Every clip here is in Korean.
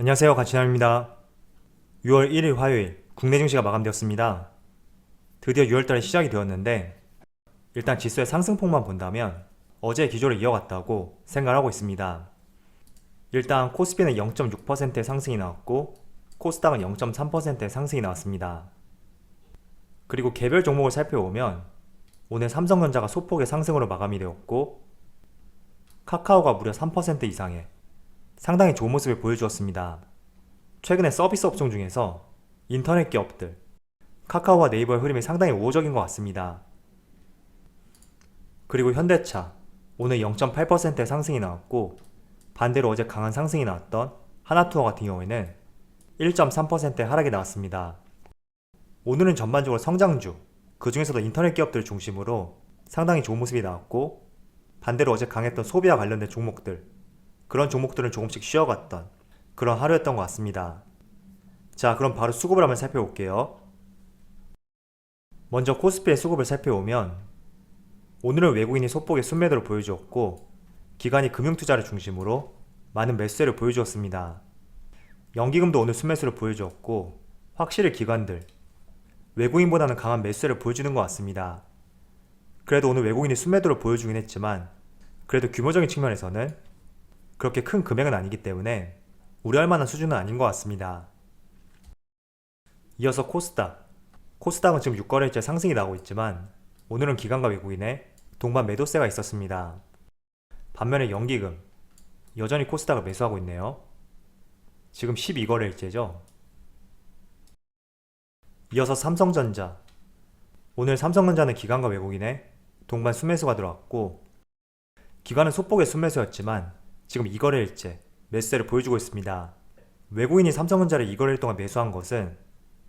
안녕하세요. 가치남입니다. 6월 1일 화요일 국내 증시가 마감되었습니다. 드디어 6월달에 시작이 되었는데 일단 지수의 상승폭만 본다면 어제 기조를 이어갔다고 생각을 하고 있습니다. 일단 코스피는 0.6%의 상승이 나왔고 코스닥은 0.3%의 상승이 나왔습니다. 그리고 개별 종목을 살펴보면 오늘 삼성전자가 소폭의 상승으로 마감이 되었고 카카오가 무려 3% 이상의 상당히 좋은 모습을 보여주었습니다. 최근에 서비스 업종 중에서 인터넷 기업들, 카카오와 네이버의 흐름이 상당히 우호적인 것 같습니다. 그리고 현대차, 오늘 0.8%의 상승이 나왔고, 반대로 어제 강한 상승이 나왔던 하나투어 같은 경우에는 1.3%의 하락이 나왔습니다. 오늘은 전반적으로 성장주, 그 중에서도 인터넷 기업들 중심으로 상당히 좋은 모습이 나왔고, 반대로 어제 강했던 소비와 관련된 종목들, 그런 종목들은 조금씩 쉬어갔던 그런 하루였던 것 같습니다. 자, 그럼 바로 수급을 한번 살펴볼게요. 먼저 코스피의 수급을 살펴보면 오늘은 외국인이 소폭의 순매도를 보여주었고 기관이 금융투자를 중심으로 많은 매수세를 보여주었습니다. 연기금도 오늘 순매수를 보여주었고 확실히 기관들 외국인보다는 강한 매수세를 보여주는 것 같습니다. 그래도 오늘 외국인이 순매도를 보여주긴 했지만 그래도 규모적인 측면에서는 그렇게 큰 금액은 아니기 때문에 우려할 만한 수준은 아닌 것 같습니다. 이어서 코스닥. 코스닥은 지금 6거래일째 상승이 나오고 있지만 오늘은 기관과 외국인의 동반 매도세가 있었습니다. 반면에 연기금. 여전히 코스닥을 매수하고 있네요. 지금 12거래일째죠. 이어서 삼성전자. 오늘 삼성전자는 기관과 외국인의 동반 순매수가 들어왔고 기관은 소폭의 순매수였지만 지금 2거래일째 매수세를 보여주고 있습니다. 외국인이 삼성전자를 2거래일 동안 매수한 것은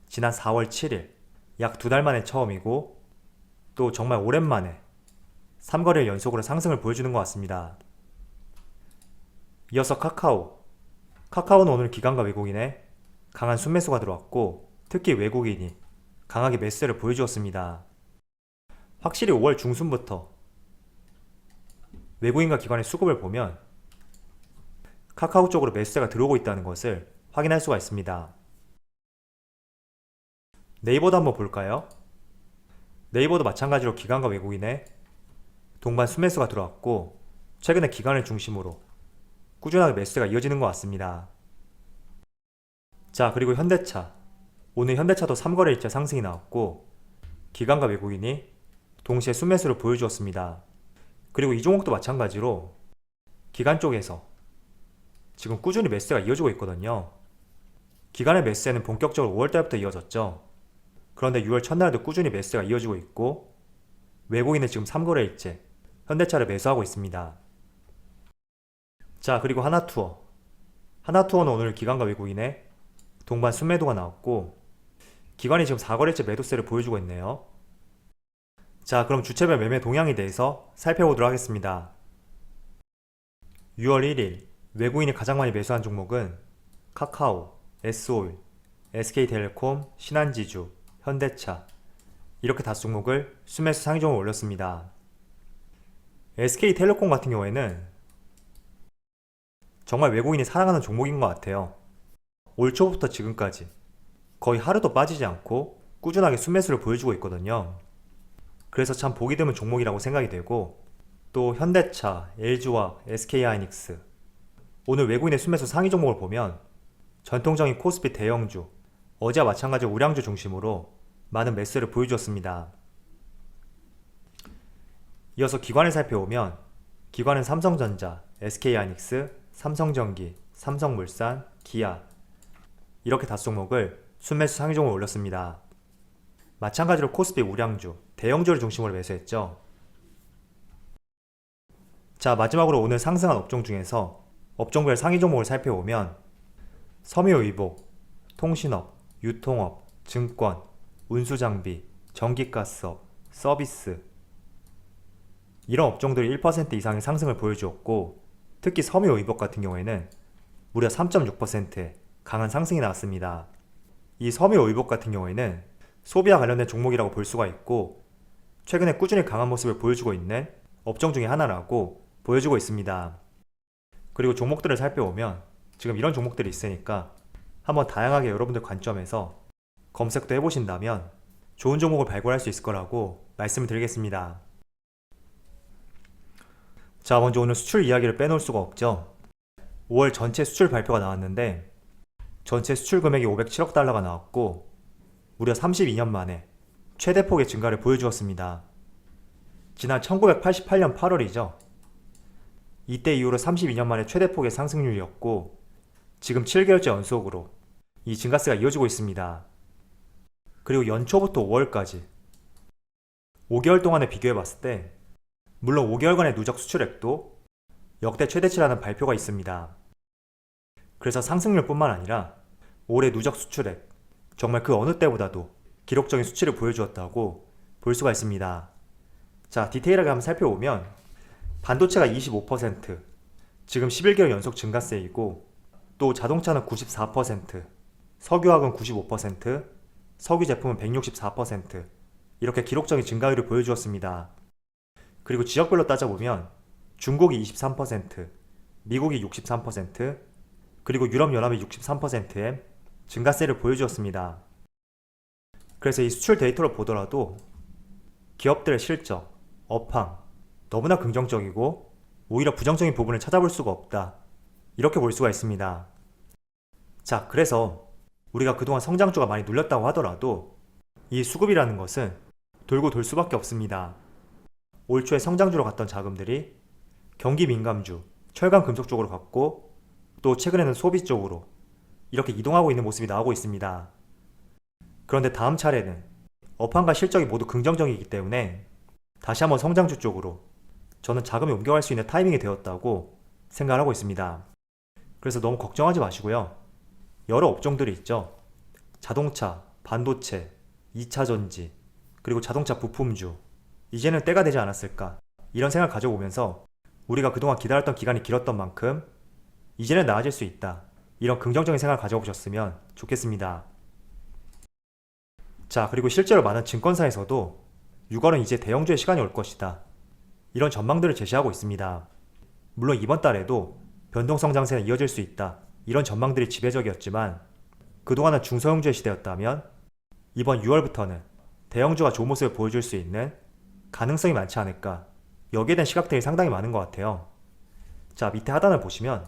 지난 4월 7일 약 두 달 만에 처음이고 또 정말 오랜만에 3거래일 연속으로 상승을 보여주는 것 같습니다. 이어서 카카오. 카카오는 오늘 기관과 외국인의 강한 순매수가 들어왔고 특히 외국인이 강하게 매수세를 보여주었습니다. 확실히 5월 중순부터 외국인과 기관의 수급을 보면 카카오 쪽으로 매수세가 들어오고 있다는 것을 확인할 수가 있습니다. 네이버도 한번 볼까요? 네이버도 마찬가지로 기관과 외국인의 동반 순매수가 들어왔고 최근에 기관을 중심으로 꾸준하게 매수세가 이어지는 것 같습니다. 자 그리고 현대차 오늘 현대차도 3거래일째 상승이 나왔고 기관과 외국인이 동시에 순매수를 보여주었습니다. 그리고 이 종목도 마찬가지로 기관 쪽에서 지금 꾸준히 매수세가 이어지고 있거든요. 기간의 매수세는 본격적으로 5월달부터 이어졌죠. 그런데 6월 첫날도 꾸준히 매수세가 이어지고 있고 외국인은 지금 3거래일째 현대차를 매수하고 있습니다. 자 그리고 하나투어 하나투어는 오늘 기관과 외국인의 동반 순매도가 나왔고 기관이 지금 4거래일째 매도세를 보여주고 있네요. 자 그럼 주체별 매매 동향에 대해서 살펴보도록 하겠습니다. 6월 1일 외국인이 가장 많이 매수한 종목은 카카오, S오일, SK텔레콤, 신한지주, 현대차 이렇게 다섯 종목을 순매수 상위 종목 올렸습니다. SK텔레콤 같은 경우에는 정말 외국인이 사랑하는 종목인 것 같아요. 올 초부터 지금까지 거의 하루도 빠지지 않고 꾸준하게 순매수를 보여주고 있거든요. 그래서 참 보기 드문 종목이라고 생각이 되고 또 현대차, LG와 SK하이닉스 오늘 외국인의 순매수 상위 종목을 보면 전통적인 코스피 대형주, 어제와 마찬가지로 우량주 중심으로 많은 매수를 보여주었습니다. 이어서 기관을 살펴보면 기관은 삼성전자, SK하이닉스, 삼성전기, 삼성물산, 기아 이렇게 다섯 종목을 순매수 상위 종목을 올렸습니다. 마찬가지로 코스피 우량주, 대형주를 중심으로 매수했죠. 자 마지막으로 오늘 상승한 업종 중에서 업종별 상위 종목을 살펴보면 섬유의복, 통신업, 유통업, 증권, 운수장비, 전기가스업, 서비스 이런 업종들이 1% 이상의 상승을 보여주었고 특히 섬유의복 같은 경우에는 무려 3.6%의 강한 상승이 나왔습니다. 이 섬유의복 같은 경우에는 소비와 관련된 종목이라고 볼 수가 있고 최근에 꾸준히 강한 모습을 보여주고 있는 업종 중의 하나라고 보여주고 있습니다. 그리고 종목들을 살펴보면 지금 이런 종목들이 있으니까 한번 다양하게 여러분들 관점에서 검색도 해보신다면 좋은 종목을 발굴할 수 있을 거라고 말씀을 드리겠습니다. 자, 먼저 오늘 수출 이야기를 빼놓을 수가 없죠. 5월 전체 수출 발표가 나왔는데 전체 수출 금액이 507억 달러가 나왔고 무려 32년 만에 최대 폭의 증가를 보여주었습니다. 지난 1988년 8월이죠. 이때 이후로 32년 만에 최대 폭의 상승률이었고 지금 7개월째 연속으로 이 증가세가 이어지고 있습니다. 그리고 연초부터 5월까지 5개월 동안에 비교해 봤을 때 물론 5개월간의 누적 수출액도 역대 최대치라는 발표가 있습니다. 그래서 상승률뿐만 아니라 올해 누적 수출액 정말 그 어느 때보다도 기록적인 수치를 보여주었다고 볼 수가 있습니다. 자, 디테일하게 한번 살펴보면 반도체가 25%, 지금 11개월 연속 증가세이고 또 자동차는 94%, 석유화학은 95%, 석유 제품은 164% 이렇게 기록적인 증가율을 보여주었습니다. 그리고 지역별로 따져보면 중국이 23%, 미국이 63%, 그리고 유럽연합이 63%의 증가세를 보여주었습니다. 그래서 이 수출 데이터를 보더라도 기업들의 실적, 업황, 너무나 긍정적이고 오히려 부정적인 부분을 찾아볼 수가 없다. 이렇게 볼 수가 있습니다. 자, 그래서 우리가 그동안 성장주가 많이 눌렸다고 하더라도 이 수급이라는 것은 돌고 돌 수밖에 없습니다. 올 초에 성장주로 갔던 자금들이 경기 민감주, 철강 금속 쪽으로 갔고 또 최근에는 소비 쪽으로 이렇게 이동하고 있는 모습이 나오고 있습니다. 그런데 다음 차례는 업황과 실적이 모두 긍정적이기 때문에 다시 한번 성장주 쪽으로 저는 자금이 옮겨갈 수 있는 타이밍이 되었다고 생각을 하고 있습니다. 그래서 너무 걱정하지 마시고요. 여러 업종들이 있죠. 자동차, 반도체, 2차 전지, 그리고 자동차 부품주. 이제는 때가 되지 않았을까. 이런 생각 을 가져보면서 우리가 그동안 기다렸던 기간이 길었던 만큼 이제는 나아질 수 있다. 이런 긍정적인 생각을 가져보셨으면 좋겠습니다. 자, 그리고 실제로 많은 증권사에서도 6월은 이제 대형주의 시간이 올 것이다. 이런 전망들을 제시하고 있습니다. 물론 이번 달에도 변동성 장세는 이어질 수 있다. 이런 전망들이 지배적이었지만 그동안은 중소형주의 시대였다면 이번 6월부터는 대형주가 좋은 모습을 보여줄 수 있는 가능성이 많지 않을까. 여기에 대한 시각들이 상당히 많은 것 같아요. 자, 밑에 하단을 보시면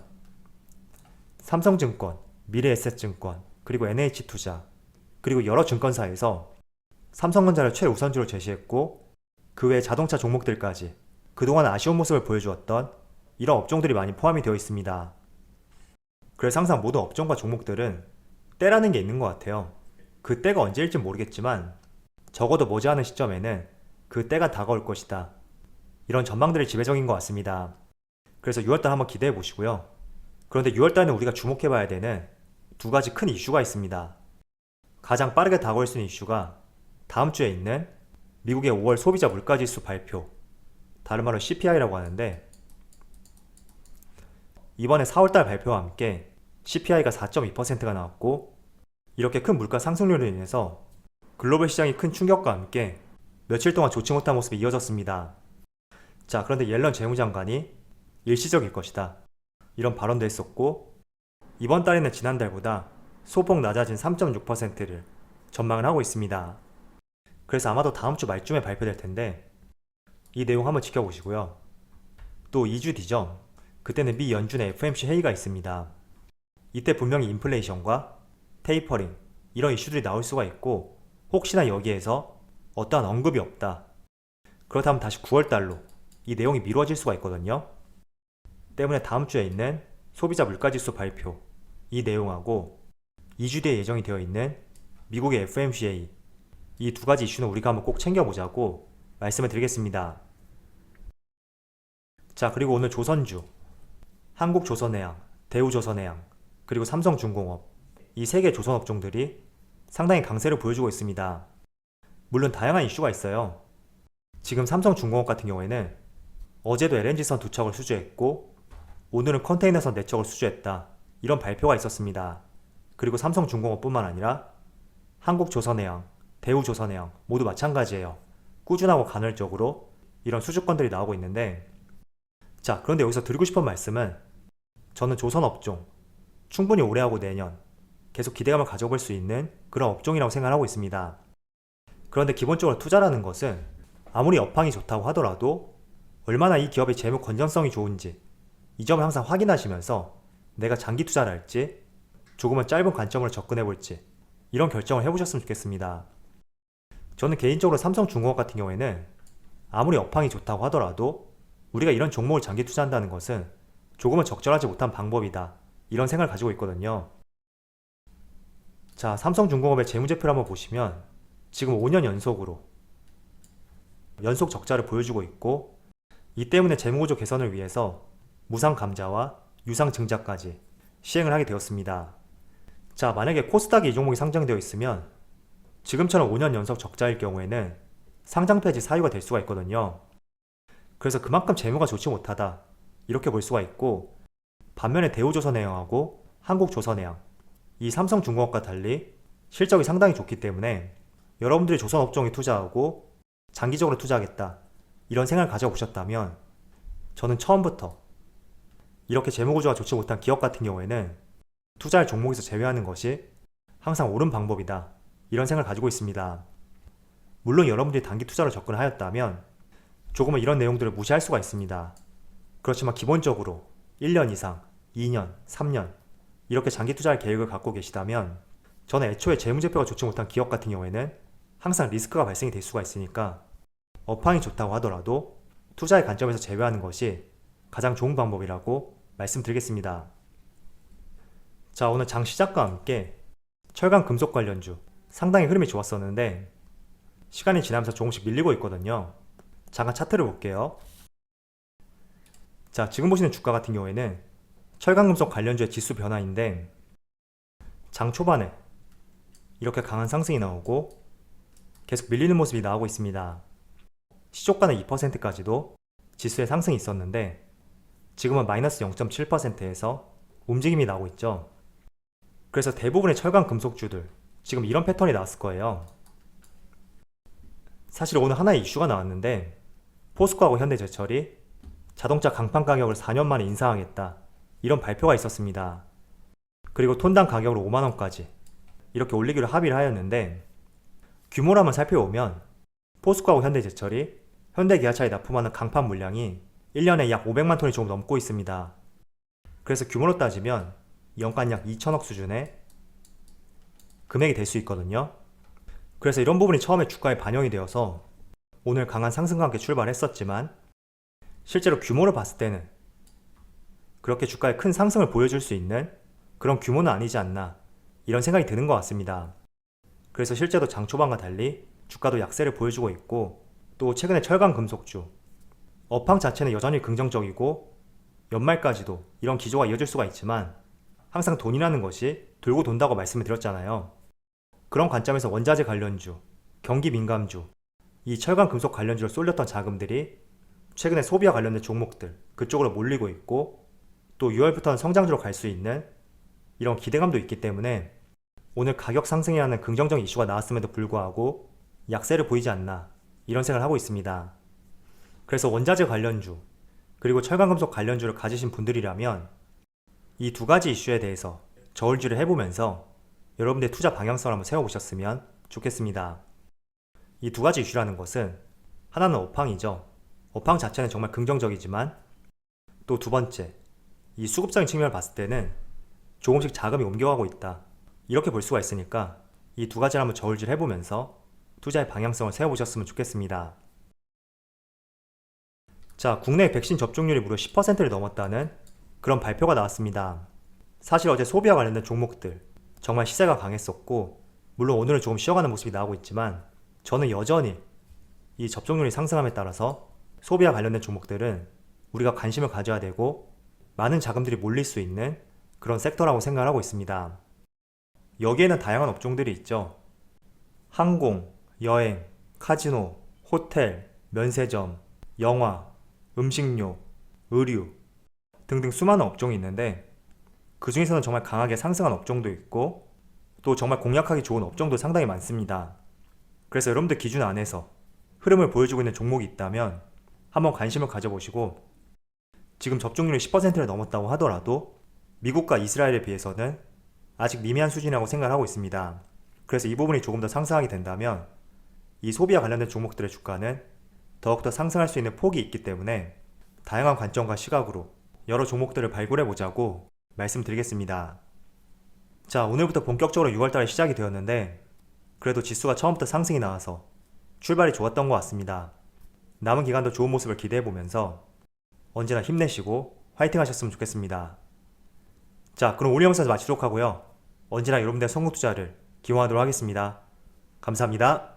삼성증권, 미래에셋증권, 그리고 NH투자, 그리고 여러 증권사에서 삼성전자를 최우선주로 제시했고 그 외 자동차 종목들까지 그동안 아쉬운 모습을 보여주었던 이런 업종들이 많이 포함이 되어 있습니다. 그래서 항상 모든 업종과 종목들은 때라는 게 있는 것 같아요. 그 때가 언제일지 모르겠지만 적어도 머지않은 시점에는 그 때가 다가올 것이다. 이런 전망들이 지배적인 것 같습니다. 그래서 6월달 한번 기대해 보시고요. 그런데 6월달에 우리가 주목해 봐야 되는 두 가지 큰 이슈가 있습니다. 가장 빠르게 다가올 수 있는 이슈가 다음 주에 있는 미국의 5월 소비자 물가지수 발표, 다른 말로 CPI라고 하는데 이번에 4월달 발표와 함께 CPI가 4.2%가 나왔고 이렇게 큰 물가 상승률로 인해서 글로벌 시장이 큰 충격과 함께 며칠 동안 좋지 못한 모습이 이어졌습니다. 자, 그런데 옐런 재무장관이 일시적일 것이다. 이런 발언도 했었고 이번 달에는 지난달보다 소폭 낮아진 3.6%를 전망을 하고 있습니다. 그래서 아마도 다음 주 말쯤에 발표될 텐데 이 내용 한번 지켜보시고요. 또 2주 뒤죠. 그때는 미 연준의 FMC 회의가 있습니다. 이때 분명히 인플레이션과 테이퍼링 이런 이슈들이 나올 수가 있고 혹시나 여기에서 어떠한 언급이 없다. 그렇다면 다시 9월 달로 이 내용이 미뤄질 수가 있거든요. 때문에 다음 주에 있는 소비자 물가지수 발표 이 내용하고 2주 뒤에 예정이 되어 있는 미국의 FMCA 이 두 가지 이슈는 우리가 한번 꼭 챙겨보자고 말씀을 드리겠습니다. 자, 그리고 오늘 조선주, 한국조선해양, 대우조선해양, 그리고 삼성중공업 이 세 개 조선 업종들이 상당히 강세를 보여주고 있습니다. 물론 다양한 이슈가 있어요. 지금 삼성중공업 같은 경우에는 어제도 LNG선 두 척을 수주했고 오늘은 컨테이너선 네 척을 수주했다. 이런 발표가 있었습니다. 그리고 삼성중공업뿐만 아니라 한국조선해양, 대우조선해양 모두 마찬가지예요. 꾸준하고 간헐적으로 이런 수주권들이 나오고 있는데 자 그런데 여기서 드리고 싶은 말씀은 저는 조선 업종 충분히 오래하고 내년 계속 기대감을 가져볼 수 있는 그런 업종이라고 생각하고 있습니다. 그런데 기본적으로 투자라는 것은 아무리 업황이 좋다고 하더라도 얼마나 이 기업의 재무 건전성이 좋은지 이 점을 항상 확인하시면서 내가 장기 투자를 할지 조금은 짧은 관점으로 접근해 볼지 이런 결정을 해보셨으면 좋겠습니다. 저는 개인적으로 삼성중공업 같은 경우에는 아무리 업황이 좋다고 하더라도 우리가 이런 종목을 장기 투자한다는 것은 조금은 적절하지 못한 방법이다. 이런 생각을 가지고 있거든요. 자, 삼성중공업의 재무제표를 한번 보시면 지금 5년 연속으로 연속 적자를 보여주고 있고 이 때문에 재무구조 개선을 위해서 무상 감자와 유상 증자까지 시행을 하게 되었습니다. 자, 만약에 코스닥에 이 종목이 상장되어 있으면 지금처럼 5년 연속 적자일 경우에는 상장 폐지 사유가 될 수가 있거든요. 그래서 그만큼 재무가 좋지 못하다. 이렇게 볼 수가 있고 반면에 대우조선해양하고 한국조선해양 이 삼성중공업과 달리 실적이 상당히 좋기 때문에 여러분들이 조선업종에 투자하고 장기적으로 투자하겠다 이런 생각을 가져보셨다면 저는 처음부터 이렇게 재무구조가 좋지 못한 기업 같은 경우에는 투자할 종목에서 제외하는 것이 항상 옳은 방법이다 이런 생각을 가지고 있습니다. 물론 여러분들이 단기 투자로 접근하였다면 조금은 이런 내용들을 무시할 수가 있습니다. 그렇지만 기본적으로 1년 이상, 2년, 3년 이렇게 장기 투자할 계획을 갖고 계시다면 저는 애초에 재무제표가 좋지 못한 기업 같은 경우에는 항상 리스크가 발생이 될 수가 있으니까 업황이 좋다고 하더라도 투자의 관점에서 제외하는 것이 가장 좋은 방법이라고 말씀드리겠습니다. 자, 오늘 장 시작과 함께 철강 금속 관련주 상당히 흐름이 좋았었는데 시간이 지나면서 조금씩 밀리고 있거든요. 잠깐 차트를 볼게요. 자, 지금 보시는 주가 같은 경우에는 철강금속 관련주의 지수 변화인데 장 초반에 이렇게 강한 상승이 나오고 계속 밀리는 모습이 나오고 있습니다. 시초가는 2%까지도 지수의 상승이 있었는데 지금은 마이너스 0.7%에서 움직임이 나오고 있죠. 그래서 대부분의 철강 금속주들 지금 이런 패턴이 나왔을 거예요. 사실 오늘 하나의 이슈가 나왔는데 포스코하고 현대제철이 자동차 강판 가격을 4년 만에 인상하겠다 이런 발표가 있었습니다. 그리고 톤당 가격을 5만원까지 이렇게 올리기로 합의를 하였는데 규모를 한번 살펴보면 포스코하고 현대제철이 현대기아차에 납품하는 강판 물량이 1년에 약 500만 톤이 조금 넘고 있습니다. 그래서 규모로 따지면 연간 약 2천억 수준의 금액이 될 수 있거든요. 그래서 이런 부분이 처음에 주가에 반영이 되어서 오늘 강한 상승과 함께 출발했었지만 실제로 규모를 봤을 때는 그렇게 주가에 큰 상승을 보여줄 수 있는 그런 규모는 아니지 않나 이런 생각이 드는 것 같습니다. 그래서 실제로 장 초반과 달리 주가도 약세를 보여주고 있고 또 최근에 철강 금속주 업황 자체는 여전히 긍정적이고 연말까지도 이런 기조가 이어질 수가 있지만 항상 돈이라는 것이 돌고 돈다고 말씀을 드렸잖아요. 그런 관점에서 원자재 관련주, 경기 민감주, 이 철강 금속 관련주로 쏠렸던 자금들이 최근에 소비와 관련된 종목들 그쪽으로 몰리고 있고 또 6월부터는 성장주로 갈 수 있는 이런 기대감도 있기 때문에 오늘 가격 상승이라는 긍정적인 이슈가 나왔음에도 불구하고 약세를 보이지 않나 이런 생각을 하고 있습니다. 그래서 원자재 관련주 그리고 철강금속 관련주를 가지신 분들이라면 이 두 가지 이슈에 대해서 저울질을 해보면서 여러분들의 투자 방향성을 한번 세워보셨으면 좋겠습니다. 이 두 가지 이슈라는 것은 하나는 업황이죠. 업황 자체는 정말 긍정적이지만 또 두 번째, 이 수급적인 측면을 봤을 때는 조금씩 자금이 옮겨가고 있다. 이렇게 볼 수가 있으니까 이 두 가지를 한번 저울질 해보면서 투자의 방향성을 세워보셨으면 좋겠습니다. 자, 국내 백신 접종률이 무려 10%를 넘었다는 그런 발표가 나왔습니다. 사실 어제 소비와 관련된 종목들 정말 시세가 강했었고 물론 오늘은 조금 쉬어가는 모습이 나오고 있지만 저는 여전히 이 접종률이 상승함에 따라서 소비와 관련된 종목들은 우리가 관심을 가져야 되고 많은 자금들이 몰릴 수 있는 그런 섹터라고 생각을 하고 있습니다. 여기에는 다양한 업종들이 있죠. 항공, 여행, 카지노, 호텔, 면세점, 영화, 음식료, 의류 등등 수많은 업종이 있는데 그 중에서는 정말 강하게 상승한 업종도 있고 또 정말 공략하기 좋은 업종도 상당히 많습니다. 그래서 여러분들 기준 안에서 흐름을 보여주고 있는 종목이 있다면 한번 관심을 가져보시고 지금 접종률이 10%를 넘었다고 하더라도 미국과 이스라엘에 비해서는 아직 미미한 수준이라고 생각하고 있습니다. 그래서 이 부분이 조금 더 상승하게 된다면 이 소비와 관련된 종목들의 주가는 더욱더 상승할 수 있는 폭이 있기 때문에 다양한 관점과 시각으로 여러 종목들을 발굴해 보자고 말씀드리겠습니다. 자, 오늘부터 본격적으로 6월달에 시작이 되었는데 그래도 지수가 처음부터 상승이 나와서 출발이 좋았던 것 같습니다. 남은 기간도 좋은 모습을 기대해 보면서 언제나 힘내시고 화이팅 하셨으면 좋겠습니다. 자, 그럼 오늘 영상 마치도록 하고요. 언제나 여러분들의 성공 투자를 기원하도록 하겠습니다. 감사합니다.